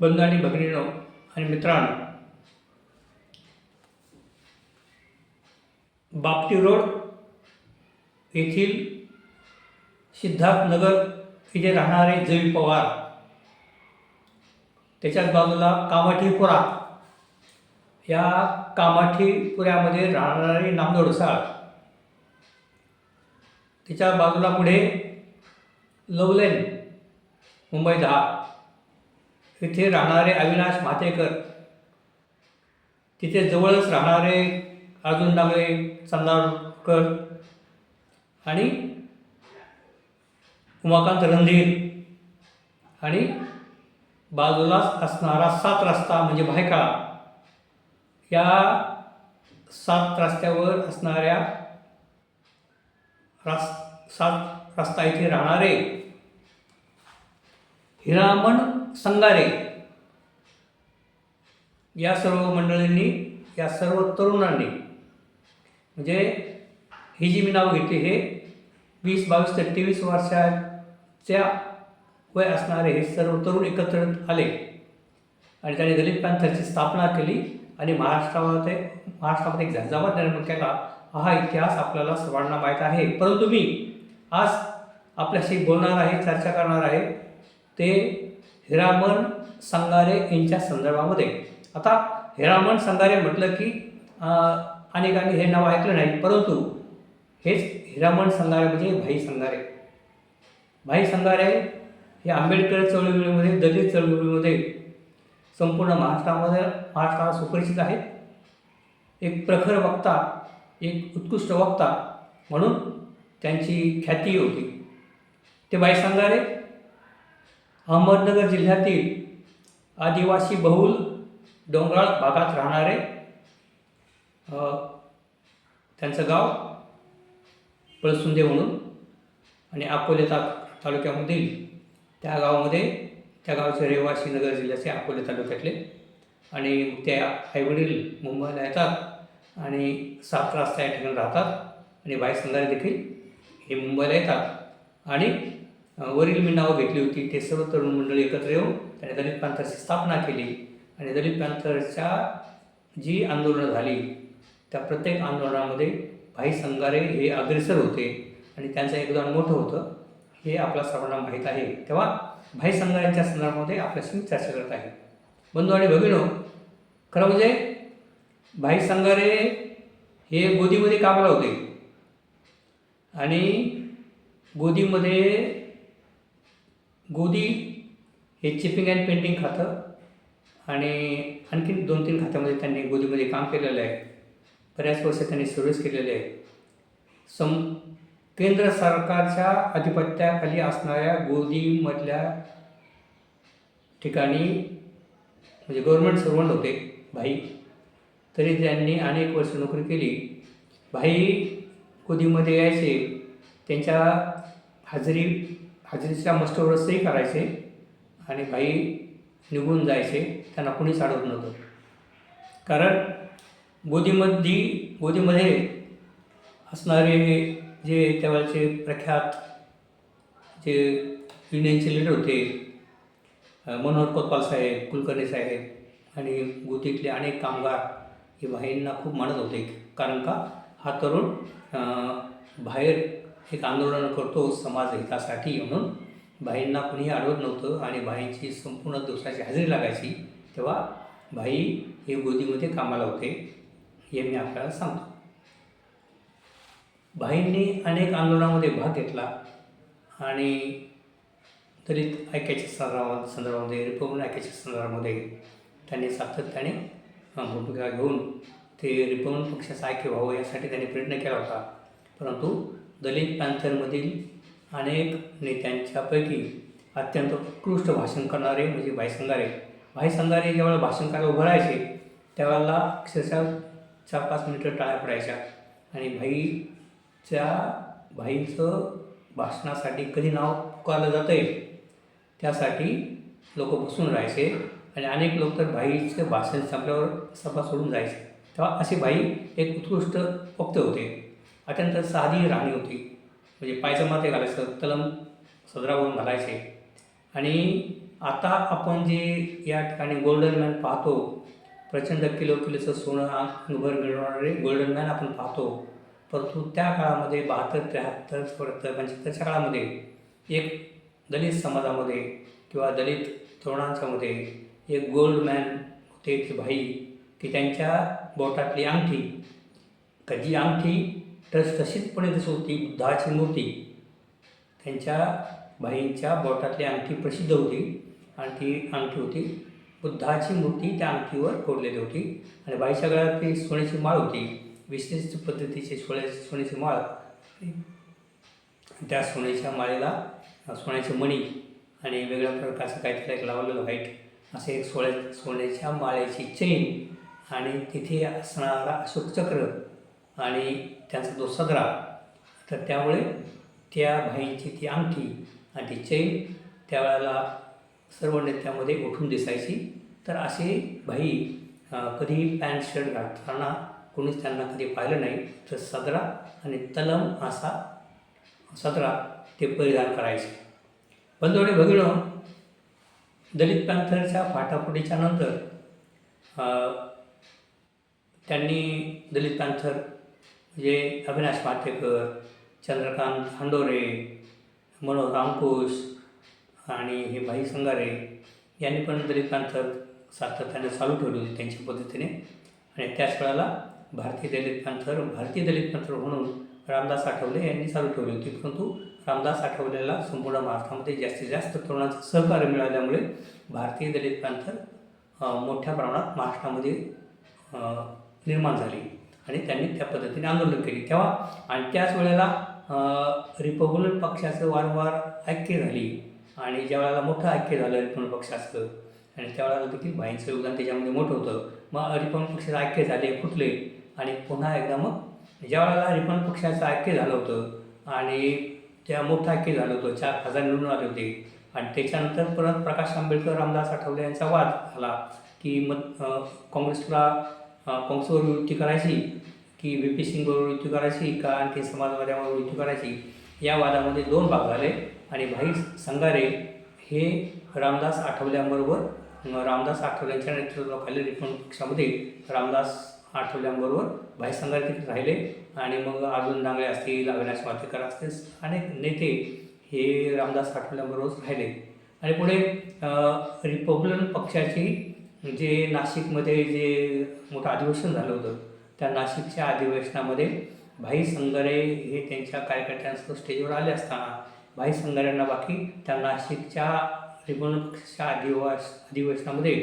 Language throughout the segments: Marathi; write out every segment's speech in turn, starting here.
बंधू आणि भगिनीनो आणि मित्रांनो बापटी रोड येथील सिद्धार्थनगर इथे राहणारे जवी पवार. त्याच्याच बाजूला कामाठीपुरा. या कामाठीपुऱ्यामध्ये राहणारे नामदोडसाळ त्याच्या बाजूला पुढे लवलेन मुंबई दहा. तिथे राहणारे अविनाश मातेकर तिथे जवळच राहणारे अर्जुन डांगरे चंदाळकर आणि उमाकांत रणधीर आणि बाजूलाच असणारा सात रस्ता म्हणजे भायकाळा या सात रस्त्यावर असणाऱ्या रास सात रस्ता इथे राहणारे हिरामण संगारे. या सर्व मंडळींनी या सर्व तरुणांनी म्हणजे ही जी मी नाव घेते हे वीस बावीस ते तेवीस वर्षाच्या वय असणारे हे सर्व तरुण एकत्र आले. आणि त्यांनी दलित पॅन्थरची स्थापना केली आणि महाराष्ट्रामध्ये महाराष्ट्रामध्ये एक झंझावात निर्माण केला. हा इतिहास आपल्याला सर्वांना माहीत आहे. परंतु मी आज आपल्याशी बोलणार आहे चर्चा करणार आहे. ते हिरामण संगारे यांच्या संदर्भामध्ये. आता हिरामण संगारे म्हटलं की अनेकांनी हे नाव ऐकलं नाही परंतु हेच हिरामण संगारे म्हणजे भाई संगारे. भाई संगारे हे आंबेडकर चळवळीमध्ये दलित चळवळीमध्ये संपूर्ण महाराष्ट्रामध्ये महाराष्ट्राला सुपरिचित आहेत एक प्रखर वक्ता एक उत्कृष्ट वक्ता म्हणून त्यांची ख्याती होती. ते बाई संगारे अहमदनगर जिल्ह्यातील आदिवासी बहुल डोंगराळ भागात राहणारे त्यांचं गाव पळसुंदे म्हणून आणि अकोले ता तालुक्यामधील त्या गावामध्ये त्या गावचे रहिवासी नगर जिल्ह्याचे अकोले तालुक्यातले आणि ते आईवडील मुंबईला येतात आणि सात रास्ता या ठिकाणी राहतात आणि बाई देखील हे मुंबईला येतात आणि वरील मी नावं घेतली होती. ते सर्व तरुण मंडळी एकत्र येऊन त्याने दलित पॅन्थरची स्थापना केली आणि दलित पॅन्थरच्या जी आंदोलनं झाली त्या प्रत्येक आंदोलनामध्ये भाई संगारे हे अग्रेसर होते आणि त्यांचं योगदान मोठं होतं. हे आपल्या सर्वांना माहीत आहे. तेव्हा भाई संगारेंच्या संदर्भामध्ये आपल्याशी मी चर्चा करत आहे. बंधू आणि भगिनो खरं म्हणजे भाई संगारे हे गोदीमध्ये कामाला होते. आणि गोदीमध्ये गोदी हे चिपिंग अँड पेंटिंग खातं आणि आणखीन दोन तीन खात्यामध्ये त्यांनी गोदीमध्ये काम केलेलं आहे. बऱ्याच वर्ष त्यांनी सर्व्हिस केलेले आहे. सम केंद्र सरकारच्या आधिपत्याखाली असणाऱ्या गोदीमधल्या ठिकाणी म्हणजे गव्हर्मेंट सर्वंट होते भाई. तरी त्यांनी अनेक वर्ष नोकरी केली. भाई गोदीमध्ये यायचे त्यांच्या हजेरी हजेरीच्या मस्टरवर सही करायचे आणि भाई निघून जायचे. त्यांना कुणीच अडवत नव्हतं. कारण गोदीमध्ये गोदीमध्ये असणारे जे तेव्हाचे प्रख्यात जे युनियनचे लीडर होते मनोहर कोतपाल साहेब कुलकर्णी साहेब आणि गोदीतले अनेक कामगार हे भाईंना खूप मानत होते. कारण का? हा तरुण बाहेर एक आंदोलन करतो समाज हितासाठी म्हणून. बाईंना कुणी अडवत नव्हतं आणि भाईंची संपूर्ण दिवसाची हजेरी लागायची तेव्हा भाई हे गोदीमध्ये कामाला होते हे मी आपल्याला सांगतो. बाईंनी अनेक आंदोलनामध्ये भाग घेतला आणि दलित ऐक्याच्या संदर्भा संदर्भामध्ये रिपब्लिकन ऐक्याच्या संदर्भामध्ये त्यांनी सातत्याने भूमिका घेऊन ते रिपब्लिकन पक्षाचं ऐक्य व्हावं यासाठी त्यांनी प्रयत्न केला होता. परंतु दलित पॅन्थरमधील अनेक नेत्यांच्यापैकी अत्यंत उत्कृष्ट भाषण करणारे म्हणजे भाई संगारे भाई ज्यावेळेला भाषण करायला उभं राहायचे त्यावेळेला अक्षरशः चार पाच मिनिटं टाळ्या पडायच्या. आणि भाईच्या भाईचं भाषणासाठी कधी नाव पुकारलं जातं आहे त्यासाठी लोक बसून राहायचे आणि अनेक लोक तर भाईचं भाषण संपल्यावर सभा सोडून जायचे. तेव्हा असे भाई एक उत्कृष्ट वक्ते होते. अत्यंत साधी राहणी होती. म्हणजे पायजमा ते घालायचं तलम सदरावरून घालायचे. आणि आता आपण जे या ठिकाणी गोल्डन मॅन पाहतो प्रचंड किलो किलोचं सोनं अंगभर मिळवणारे गोल्डन मॅन आपण पाहतो. परंतु त्या काळामध्ये बहात्तर त्र्याहत्तर चौऱ्याहत्तर म्हणजे पंच्याहत्तरच्या काळामध्ये एक दलित समाजामध्ये किंवा दलित तरुणांच्यामध्ये एक गोल्ड मॅन होते ते भाई की त्यांच्या बोटातली अंगठी का जी अंगठी तर तशीचपणे दिसत होती बुद्धाची मूर्ती त्यांच्या भाईंच्या बोटातली अंगठी प्रसिद्ध होती. आणि ती अंगठी होती. बुद्धाची मूर्ती त्या अंगठीवर कोरलेली होती. आणि बाईच्या गळ्यात ती सोन्याची माळ होती. विशेष पद्धतीची सोन्या सोन्याची माळ. त्या सोन्याच्या माळेला सोन्याची सोन्याचे मणी आणि वेगळ्या प्रकारचं काहीतरी एक लावलेलं व्हाईट. असे एक सोळ्या सोन्याच्या माळ्याची चेन आणि तिथे असणारा अशोकचक्र आणि त्यांचा जो सदरा. तर त्यामुळे त्या भाईंची ती अंगठी आणि ती चैन त्यावेळेला सर्व नेत्यामध्ये उठून दिसायची. तर असे भाई कधीही पॅन्ट शर्ट घालताना कोणीच त्यांना कधी पाहिलं नाही. तर सदरा आणि तलम असा सदरा ते परिधान करायचे. बंधुडे भगिनो दलित पॅन्थरच्या फाटाफुटीच्या नंतर त्यांनी दलित पॅन्थर म्हणजे अविनाश मातेकर चंद्रकांत हांडोरे मनोहर रामकुश आणि हे भाई संगारे यांनी पण दलित पॅन्थर सातत्याने चालू ठेवली होती त्यांच्या पद्धतीने. आणि त्याच वेळेला भारतीय दलित पंथर भारतीय दलित पंथर म्हणून रामदास आठवले यांनी चालू ठेवली होती. परंतु रामदास आठवलेला संपूर्ण महाराष्ट्रामध्ये जास्तीत जास्त तरुणांचं सहकार्य मिळाल्यामुळे भारतीय दलित पंथर मोठ्या प्रमाणात महाराष्ट्रामध्ये निर्माण झाली. आणि त्यांनी त्या पद्धतीने आंदोलन केली. तेव्हा आणि त्याच वेळेला अ, रिपब्लिकन पक्षाचं वारंवार ऐक्य झाली आणि ज्या वेळेला मोठं ऐक्य झालं रिपब्लिकन पक्षाचं आणि त्यावेळेला देखील भाईंचं योगदान त्याच्यामध्ये मोठं होतं मग रिपब्लिकन पक्षाचं ऐक्य झाले फुटले आणि पुन्हा एकदा मग ज्या वेळेला रिपब्लिकन पक्षाचं ऐक्य झालं होतं आणि त्या मोठं ऐक्य झालं होतं चार हजार निवडून आले होते आणि त्याच्यानंतर परत प्रकाश आंबेडकर रामदास आठवले यांचा वाद झाला की मग काँग्रेसला अ, युती करायची की बी पी सिंगबरोबर युती करायची का आणखी समाजवाद्यावर युती करायची या वादामध्ये दोन भाग झाले आणि भाई संगारे हे रामदास आठवल्यांबरोबर रामदास आठवल्यांच्या नेतृत्वाखाली रिपब्लिकन पक्षामध्ये रामदास आठवल्यांबरोबर भाई संगारे तिथे राहिले आणि मग अर्जुन डांगळे असतील अविनाश मातेकर असतील अनेक नेते हे रामदास आठवल्यांबरोबर राहिले. आणि पुढे रिपब्लिकन पक्षाची जे नाशिकमध्ये जे मोठं अधिवेशन झालं होतं त्या नाशिकच्या अधिवेशनामध्ये भाई संगारे हे त्यांच्या कार्यकर्त्यांसह स्टेजवर आले असताना भाई संगारेंना बाकी त्या नाशिकच्या रिपब्लिकन पक्षाच्या अधिवास अधिवेशनामध्ये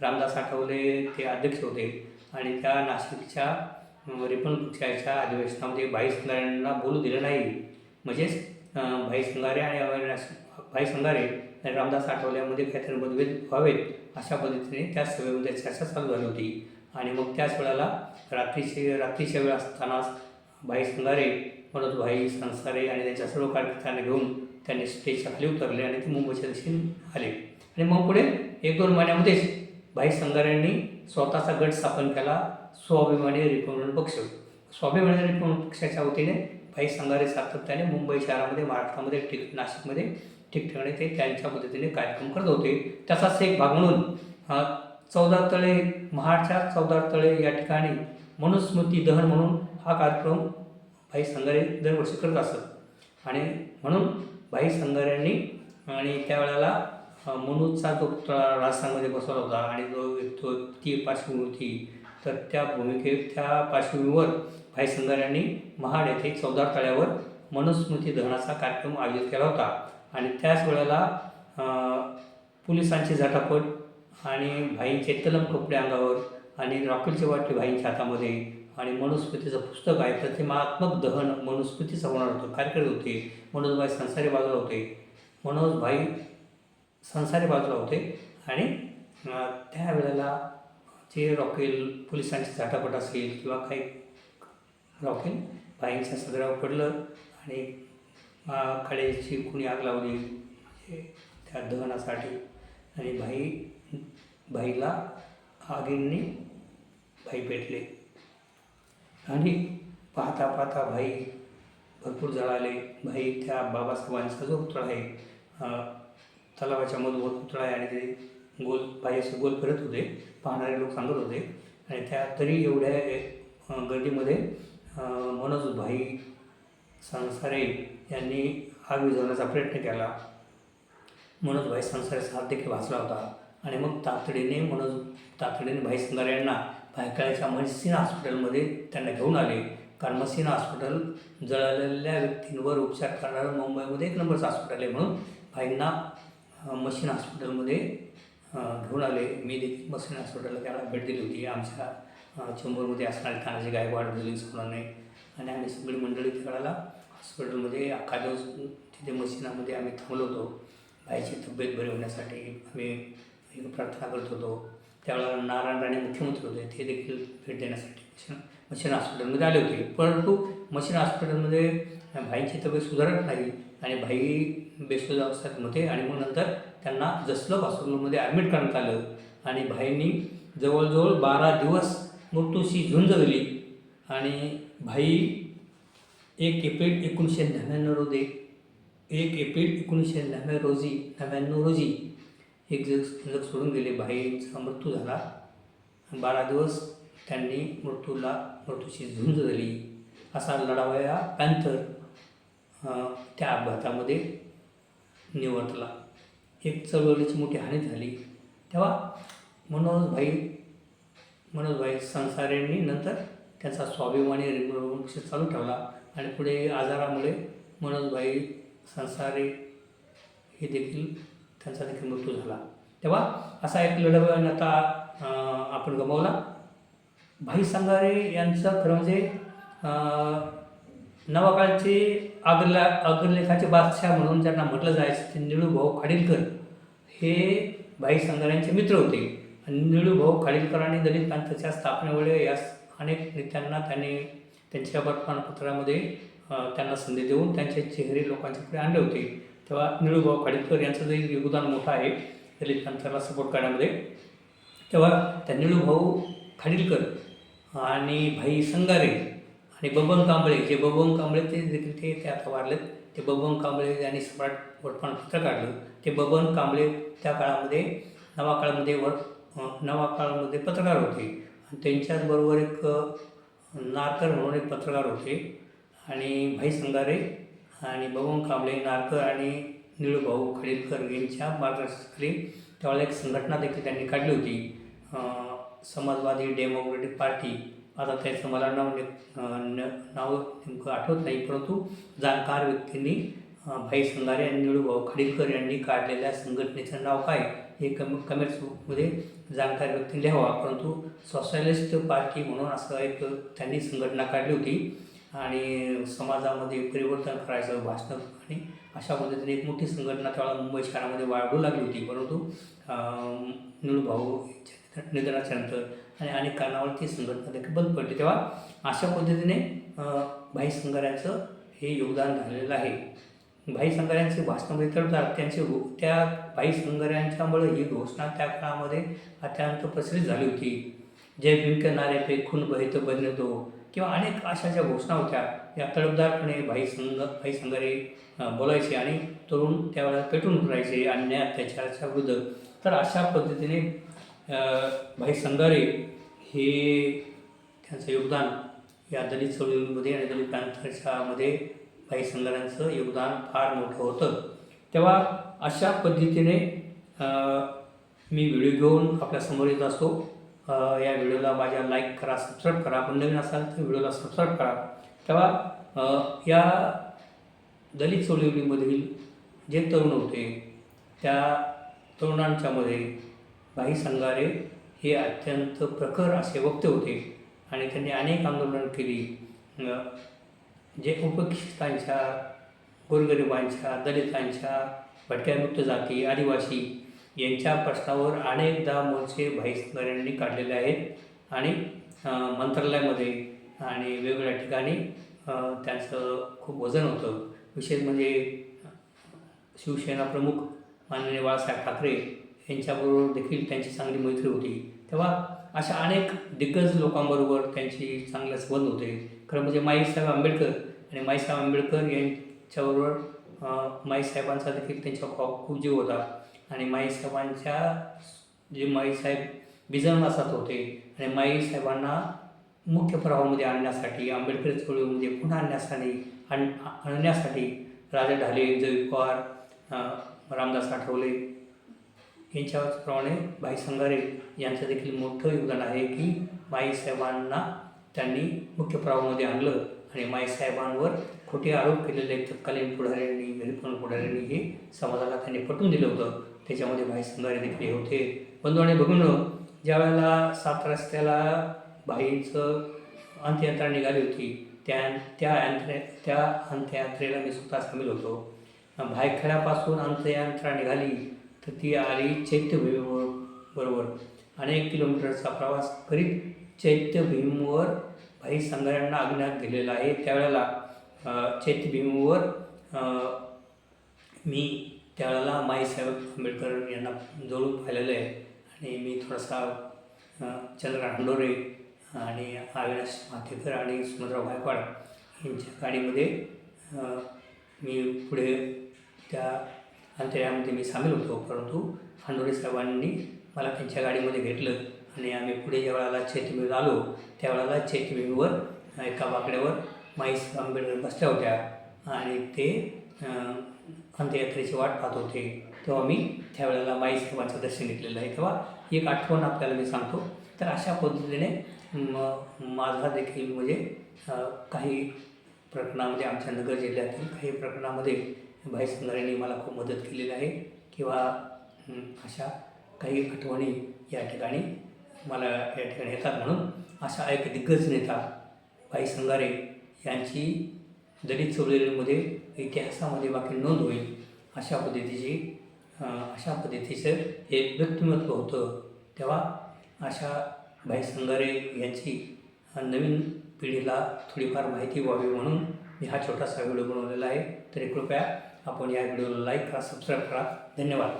रामदास आठवले ते अध्यक्ष होते आणि त्या नाशिकच्या अ, रिपब्लिकन पक्षाच्या अधिवेशनामध्ये भाई संगारेंना बोलू दिलं नाही. म्हणजेच भाई संगारे आणि भाई संगारे आणि रामदास आठवल्यामध्ये काहीतरी मतभेद व्हावेत अशा पद्धतीने त्या सभेमध्ये चर्चा चालू झाली होती. आणि मग त्याच वेळेला रात्रीचे रात्रीच्या वेळ असतानाच भाई संगारे म्हणून भाई संसारे आणि त्यांच्या सर्व कार्यकर्त्यांना घेऊन त्यांनी स्टेजच्या खाली उतरले आणि ते मुंबईच्या दिशेने आले. आणि मग पुढे एक दोन महिन्यामध्येच भाई संगारेंनी स्वतःचा गट स्थापन केला स्वाभिमानी रिपब्लिकन पक्ष. स्वाभिमानी रिपब्लिकन पक्षाच्या वतीने भाई संगारे सातत्याने मुंबई शहरामध्ये महाराष्ट्रामध्ये टिक नाशिकमध्ये ठिकठिकाणी ते त्यांच्या मदतीने कार्यक्रम करत होते. त्याचाच एक भाग म्हणून चौदा तळे महाडच्या चौदा तळे या ठिकाणी मनुस्मृती दहन म्हणून हा कार्यक्रम भाई संगारे दरवर्षी करत असत. आणि म्हणून भाई संगाऱ्यांनी आणि त्यावेळेला अ, जो पुतळा राजस्थानमध्ये बसवला होता आणि जो तो ती पार्श्वभूमी होती तर त्या भूमिके त्या पार्श्वभूमीवर भाई संगाऱ्यांनी महाड येथे चौदा तळ्यावर मनुस्मृती दहनाचा कार्यक्रम आयोजित केला होता. आणि त्याच वेळेला पोलिसांची झटापट आणि भाईंचे तलम कपडे अंगावर आणि रॉकेलचे वाटे भाईंच्या हातामध्ये आणि मनुस्मृतीचं पुस्तक आहे तर ते दहन मनुस्मृतीचं होणार होतं कार्यक्रम होते मनोजभाई संसारी बाजूला होते मनोजभाई संसारी बाजूला होते आणि त्यावेळेला जे रॉकेल पोलिसांची झटापट असेल किंवा काही रॉकेल भाईंच्या सदरावर पडलं आणि कडेची कुणी आग लावली. म्हणजे त्या दहनासाठी. आणि भाई भाईला आगींनी भाई पेटले. आणि पाहता पाहता भाई भरपूर जळाले. भाई त्या बाबासाहेबांचा जो पुतळा आहे तलावाच्या मधोमध पुतळा आहे आणि ते गोल भाई असे गोल फिरत होते. पाहणारे लोक सांगत होते. आणि त्या तरी एवढ्या गर्दीमध्ये मनोज भाई संसारे यांनी आग विझवण्याचा प्रयत्न केला. मनोज भाई संसाराचा हात देखील वाचला होता. आणि मग तातडीने मनोज तातडीने भाई संगारे यांना भायकाळ्याच्या मसिना हॉस्पिटलमध्ये त्यांना घेऊन आले. कारण मसिना हॉस्पिटल जळालेल्या व्यक्तींवर उपचार करणारं मुंबईमध्ये एक नंबरचं हॉस्पिटल आहे म्हणून भाईंना मशीन हॉस्पिटलमध्ये घेऊन आले. मी देखील मशीन हॉस्पिटलला त्याला भेट दिली होती. आमच्या चेंबूरमध्ये असणारे तानाजी गायकवाड दिली सोनाने आणि आम्ही सगळी मंडळी खेळायला हॉस्पिटलमध्ये अख्खा दिवस तिथे मशिनामध्ये आम्ही थांबलो होतो. भाईची तब्येत बरी होण्यासाठी आम्ही एक प्रार्थना करत होतो. त्यावेळेला नारायण राणे मुख्यमंत्री होते. ते देखील भेट देण्यासाठी मशीन मशीन हॉस्पिटलमध्ये आले होते. परंतु मशीन हॉस्पिटलमध्ये भाईची तब्येत सुधारत नाही आणि भाई बेसुध अवस्थेत होते आणि मग नंतर त्यांना जसलोक हॉस्पिटलमध्ये ॲडमिट करण्यात आलं आणि भाईंनी जवळजवळ बारा दिवस मृत्यूशी झुंज दिली. आणि भाई एक एप्रिल एकोणीसशे नव्याण्णव रोजी एक एप्रिल एकोणीसशे नव्या रोजी नव्याण्णव रोजी एक जग जग सोडून गेले भाईचा मृत्यू झाला. बारा दिवस त्यांनी मृत्यूला मृत्यूची झुंज झाली. असा लढावया पॅन्थर त्या अपघातामध्ये निवर्तला एक चळवळीची मोठी हानी झाली. तेव्हा मनोजभाई मनोजभाई संसारेंनी नंतर त्याचा स्वाभिमानी रिंगवंश चालू ठेवला. आणि पुढे आजारामुळे मनोजभाई संसारे हे देखील त्यांचा देखील मृत्यू झाला. तेव्हा असा एक लढवय नेता आपण गमावला. भाई संगारे यांचं खरं म्हणजे अं, नवाकाळचे अग्रला अग्रलेखाचे बादशाह म्हणून ज्यांना म्हटलं जायचं ते निळूभाऊ खाडीलकर हे भाई संगाऱ्यांचे मित्र होते. आणि निळूभाऊ खाडीलकरांनी दलित प्रांताच्या स्थापनेमुळे यास अनेक नेत्यांना त्यांनी त्यांच्या वर्तमानपत्रामध्ये त्यांना संधी देऊन त्यांचे चेहरे लोकांच्या पुढे आणले होते. तेव्हा निळूभाऊ खाडीलकर यांचं जे योगदान मोठं आहे दलित सपोर्ट करण्यामध्ये तेव्हा त्या निळूभाऊ खाडीलकर आणि भाई संगारे आणि बबन कांबळे जे बबन कांबळे ते देखील ते ते आता वाढलेत ते बबन कांबळे यांनी सम्राट वर्तमानपत्र काढलं. ते बबन कांबळे त्या काळामध्ये नवा काळामध्ये वर नवा काळामध्ये पत्रकार होते. आणि त्यांच्याचबरोबर एक नारकर म्हणून एक पत्रकार होते. आणि भाई संगारे आणि बबन कांबळे नारकर आणि निळूभाऊ खडीलकर यांच्या मार्गदर्शनाखाली त्यावेळेला एक संघटना देखील त्यांनी काढली होती. Samajwadi democratic party. आता त्याचं मला नाव ने न- नाव नेमकं आठवत नाही परंतु जाणकार व्यक्तींनी भाई संगारे आणि निळूभाऊ खडीलकर यांनी काढलेल्या संघटनेचं नाव काय हे कम कमेंट्समध्ये जाणकार व्यक्ती लिहावा. परंतु सोशलिस्ट पार्टी म्हणून असं एक त्यांनी संघटना काढली होती. आणि समाजामध्ये परिवर्तन करायचं भाषण आणि अशा पद्धतीने एक मोठी संघटना त्यावेळेला मुंबई शहरामध्ये वाढू लागली होती. परंतु निळूभाऊ यांच्या निधनाच्या नंतर आणि अनेक कारणावर ती संघटना देखील बंद पडली. तेव्हा अशा पद्धतीने भाई संगाऱ्यांचं हे योगदान झालेलं आहे. भाई संगाऱ्यांचे भाषणामध्ये तर त्यांचे हो, त्या भाई संगाऱ्यांच्यामुळे ही घोषणा त्या काळामध्ये अत्यंत प्रचलित झाली होती. जय भीम नारे पे खून बहित तो किंवा अनेक अशा ज्या घोषणा होत्या. या तडफदारपणे भाई संग भाई संगारे बोलायचे आणि तरुण त्यावेळेला पेटून उतरायचे अन्याय अत्याचाराच्या विरुद्ध. तर अशा पद्धतीने भाई संगारे हे त्यांचं योगदान या दलित चळवळीमध्ये आणि दलित प्रांताच्यामध्ये भाई संगारांचं योगदान फार मोठं होतं. तेव्हा अशा पद्धतीने मी व्हिडिओ घेऊन आपल्यासमोर येत असतो. या व्हिडिओला माझ्या लाईक करा सबस्क्राईब करा. आपण नवीन असाल तर व्हिडिओला सबस्क्राईब करा. तेव्हा या दलित चळवळीमधील जे तरुण होते त्या तरुणांच्यामध्ये भाई संगारे हे अत्यंत प्रखर असे वक्ते होते. आणि त्यांनी अनेक आंदोलनं केली. जे उपेक्षितांच्या गोरगरिबांच्या दलितांच्या भटक्यामुक्त जाती आदिवासी यांच्या प्रश्नावर अनेकदा मोर्चे भाई काढलेले आहेत आणि मंत्रालयामध्ये आणि वेगवेगळ्या ठिकाणी त्यांचं खूप वजन होतं. विशेष म्हणजे शिवसेना प्रमुख माननीय बाळासाहेब ठाकरे यांच्याबरोबर देखील त्यांची चांगली मैत्री होती. तेव्हा अशा अनेक दिग्गज लोकांबरोबर त्यांची चांगले संबंध होते. खरं म्हणजे माईसाहेब आंबेडकर आणि माईसाहेब आंबेडकर यांच्याबरोबर माईसाहेबांचा देखील त्यांच्या खॉप खूप जीव होता. आणि माईसाहेबांच्या जे माईसाहेब बिजनवासात होते आणि माईसाहेबांना मुख्य प्रवाहामध्ये आणण्यासाठी आंबेडकर चळवळीमध्ये पुन्हा आणण्यासाठी आण आणण्यासाठी राजा ढाले जय पवार रामदास आठवले यांच्याप्रमाणे भाई संगारे यांचं देखील मोठं योगदान आहे की माईसाहेबांना त्यांनी मुख्य प्रवाहामध्ये आणलं आणि माईसाहेबांवर खोटे आरोप केलेले तत्कालीन पुढाऱ्यांनी घरीपण पुढाऱ्यांनी हे समाजाला त्यांनी पटवून दिलं होतं. त्याच्यामध्ये भाई संघारे देखील हे होते. बंधू आणि बघून ज्या वेळेला सात रस्त्याला भाईंचं अंत्ययात्रा निघाली होती त्या त्या अंत्य त्या अंत्ययात्रेला मी स्वतः सामील होतो. भायखळ्यापासून अंत्ययात्रा निघाली तर ती आली चैत्यभूमीवर बरोबर. अनेक किलोमीटरचा प्रवास करीत चैत्यभीमवर भाई संगाऱ्यांना अज्ञात दिलेला आहे. त्यावेळेला चैत्यभीमवर मी त्यावेळेला माईसाहेब आंबेडकर यांना जवळून पाहिलेलं आहे. आणि मी थोडासा अ, चंद्रकांत हंडोरे आणि अविनाश माथेकर आणि सुमंतराव गायकवाड यांच्या गाडीमध्ये मी पुढे त्या अंतर्यामध्ये मी सामील होतो. परंतु हंडोरे साहेबांनी मला त्यांच्या गाडीमध्ये घेतलं. आणि आम्ही पुढे ज्या वेळेला चैत्यभूमीवर आलो त्यावेळेला चैत्यभूमीवर एका बाकड्यावर माईस आंबेडकर बसल्या होत्या आणि ते अंत्ययात्रेची वाट पाहत होते. तेव्हा मी त्यावेळेला माईसाहेबांचं दर्शन घेतलेलं आहे. तेव्हा एक आठवण आपल्याला मी सांगतो. तर अशा पद्धतीने म माझा देखील म्हणजे काही प्रकरणामध्ये आमच्या नगर जिल्ह्यातील काही प्रकरणामध्ये भाई संघाऱ्यांनी मला खूप मदत केलेली आहे. किंवा अशा काही आठवणी या ठिकाणी मला या ठिकाणी येतात म्हणून अशा एक दिग्गज नेता भाई संगारे यांची दलित चळवळीमध्ये इतिहासामध्ये बाकी नोंद होईल अशा पद्धतीची अशा पद्धतीचं हे व्यक्तिमत्व होतं. तेव्हा अशा भाई संगारे यांची नवीन पिढीला थोडीफार माहिती व्हावी म्हणून मी हा छोटासा व्हिडिओ बनवलेला आहे. तरी कृपया आपण या व्हिडिओला लाईक करा सबस्क्राईब करा. धन्यवाद.